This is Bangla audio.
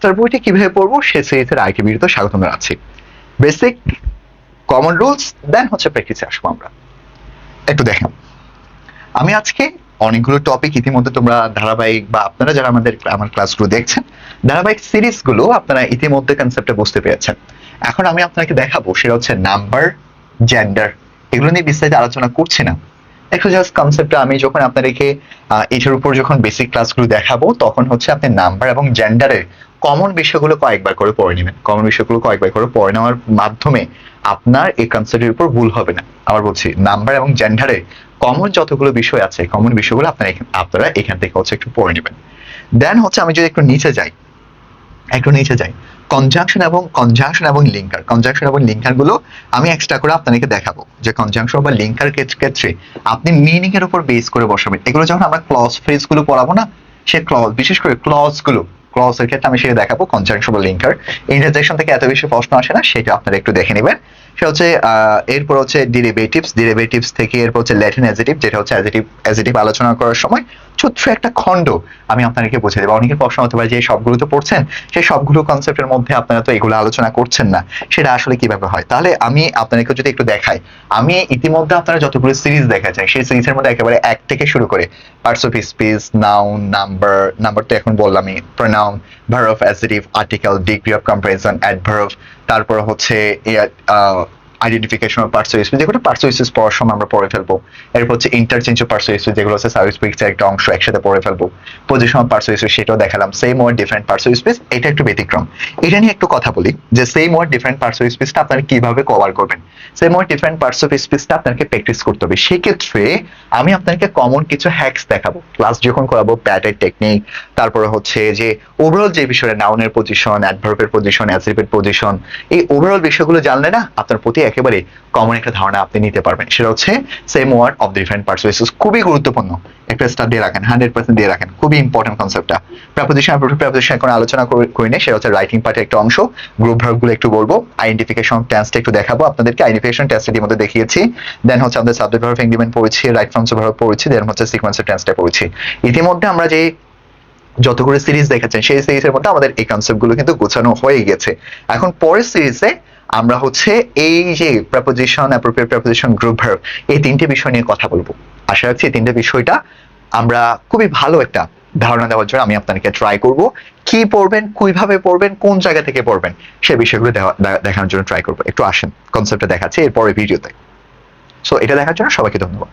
মাস্টার বইটি কীভাবে পড়ব সে সিরিজের আরেকটি ভিডিওতে স্বাগতম জানাচ্ছি। বেসিক কমন রুলস দেন হচ্ছে প্র্যাকটিসে আসব আমরা। একটু দেখেন। আমি আজকে অনেকগুলো টপিক ইতিমধ্যে তোমরা ধারাবাহিক বা আপনারা যারা আমাদের আমার ক্লাসগুলো দেখছেন, ধারাবাহিক সিরিজগুলো আপনারা ইতিমধ্যে কনসেপ্টে বুঝতে পেরেছেন। এখন আমি আপনাকে দেখাবো সেটা হচ্ছে নাম্বার জেন্ডার এগুলো নিয়ে বিস্তারিত আলোচনা করছি না। একটু জাস্ট কনসেপ্টটা আমি যখন আপনাদেরকে এটার উপর যখন বেসিক ক্লাসগুলো দেখাবো, তখন হচ্ছে আপনি নাম্বার এবং জেন্ডারের কমন বিষয়গুলো কয়েকবার করে পড়ে নেবেন। কমন বিষয়গুলো কয়েকবার করে পড়ে নেওয়ার মাধ্যমে আপনার এই কনসেপ্টের উপর ভুল হবে না। আবার বলছি নাম্বার এবং জেন্ডারে কমন যতগুলো বিষয় আছে কমন বিষয়গুলো আপনারা আপনারা এখান থেকে হচ্ছে একটু পড়ে নেবেন। দেন হচ্ছে আমি যদি একটু নিচে যাই, একটু নিচে যাই কনজাংশন এবং কনজাংশন এবং লিঙ্কার কনজাংশন এবং লিঙ্কারগুলো আমি এক্সট্রা করে আপনাদেরকে দেখাবো যে কনজাংশন বা লিঙ্কার ক্ষেত্রে আপনি মিনিং এর উপর বেস করে বসাবেন। এগুলো যখন আমরা ক্লজ ফ্রেজগুলো পড়াবো না, সে ক্লজ বিশেষ করে ক্লজ এর ক্ষেত্রে আমি সেটা দেখাবো কনজাংশন বা লিঙ্কার ইন্টারজেকশন থেকে এত বেশি প্রশ্ন আসে না, সেটা আপনারা একটু দেখে নেবেন। সেটা হচ্ছে এরপর হচ্ছে ডিরেভেটিভস ডিরেভেটিভস থেকে এরপর হচ্ছে ল্যাটিন অ্যাজিটিভ যেটা হচ্ছে অ্যাজিটিভ অ্যাজিটিভ আলোচনা করার সময়। ছোট্ট একটা খণ্ড আমি আপনাদেরকে বুঝে দেবো। অনেকের প্রশ্ন হতে পারে যে সবগুলো তো পড়ছেন, সেই সবগুলো কনসেপ্টের মধ্যে আপনারা তো এগুলো আলোচনা করছেন না, সেটা আসলে কীভাবে হয়? তাহলে আমি আপনাদেরকে যদি একটু দেখাই, আমি ইতিমধ্যে আপনারা যতগুলো সিরিজ দেখা যায়, সেই সিরিজের মধ্যে একেবারে এক থেকে শুরু করে parts of speech noun number number তো এখন বললামই pronoun verb adjective article degree of comparison adverb তারপর হচ্ছে আইডেন্টিফিকেশন অফ পার্টস অফ যেগুলো পার্টস স্পিচ পড়ার সময় আমরা পড়ে ফেলব। এরপর হচ্ছে ইন্টারচেঞ্জ অফ পার্টস অফ যেগুলো হচ্ছে সার্ভিস পিকচার একটা অংশ একসাথে পড়ে ফেলব। পজিশন অফ পার্টস স্পিচ সেটাও দেখালাম। Same word different parts speech এটা একটু ব্যতিক্রম। এটা নিয়ে একটু কথা বলি, যে সেম ওয়ার্ড ডিফারেন্ট পার্টস স্পিচটা আপনারা কীভাবে কভার করবেন? Same word different parts of স্পিচটা আপনাকে প্র্যাকটিস করতে হবে। সেক্ষেত্রে আমি আপনাকে কমন কিছু হ্যাকস দেখাবো। ক্লাস যখন করাবো প্যাটের টেকনিক তারপরে হচ্ছে যে ওভারঅল যে বিষয়ে নাউনের পজিশন অ্যাডভার্বের পজিশন অ্যাসিভের পজিশন এই ওভারঅল বিষয়গুলো জানলে না আপনার প্রতি একেবারে কমন একটা ধারণা আপনি নিতে পারবেন। সেটা হচ্ছে same word of different parts speech খুবই গুরুত্বপূর্ণ। একটা স্টার দিয়ে রাখেন হান্ড্রেড পার্সেন্ট দিয়ে রাখেন, খুবই ইম্পর্টেন্ট কনসেপ্টটা প্রাপোজিশন প্রাপোজিশন এখন আলোচনা করি না সেটা হচ্ছে রাইটিং পার্টের একটা অংশ। গ্রুপ ভার্বগুলো একটু বলব আইডেন্টিফিকেশন টেন্সটা একটু দেখাবো, আপনাদেরকে আইডেন্টিফিকেশন টেস্টের মধ্যে দেখিয়েছি। দেন হচ্ছে আমাদের সাবজেক্ট ভার্ব এগ্রিমেন্ট পড়েছি রাইট ফর্মস ভার্ব পড়েছি দেন হচ্ছে সিকোয়েন্সের টেন্সটা পড়েছি। ইতিমধ্যে আমরা যে যতগুলো সিরিজ দেখেছেন, সেই সিরিজের মধ্যে আমাদের এই কনসেপ্টগুলো কিন্তু গোছানো হয়ে গেছে। এখন পরের সিরিজে আমরা হচ্ছে এই যে preposition appropriate preposition group verb এই তিনটে বিষয় নিয়ে কথা বলব। আশা রাখছি এই তিনটে বিষয়টা আমরা খুবই ভালো একটা ধারণা দেওয়ার জন্য আমি আপনাদেরকে ট্রাই করব। কি পড়বেন, কীভাবে পড়বেন, কোন জায়গা থেকে পড়বেন, সে বিষয়গুলো দেখানোর জন্য ট্রাই করব। একটু আসেন কনসেপ্টটা দেখাচ্ছি এরপরে ভিডিওতে সো এটা দেখার জন্য সবাইকে ধন্যবাদ।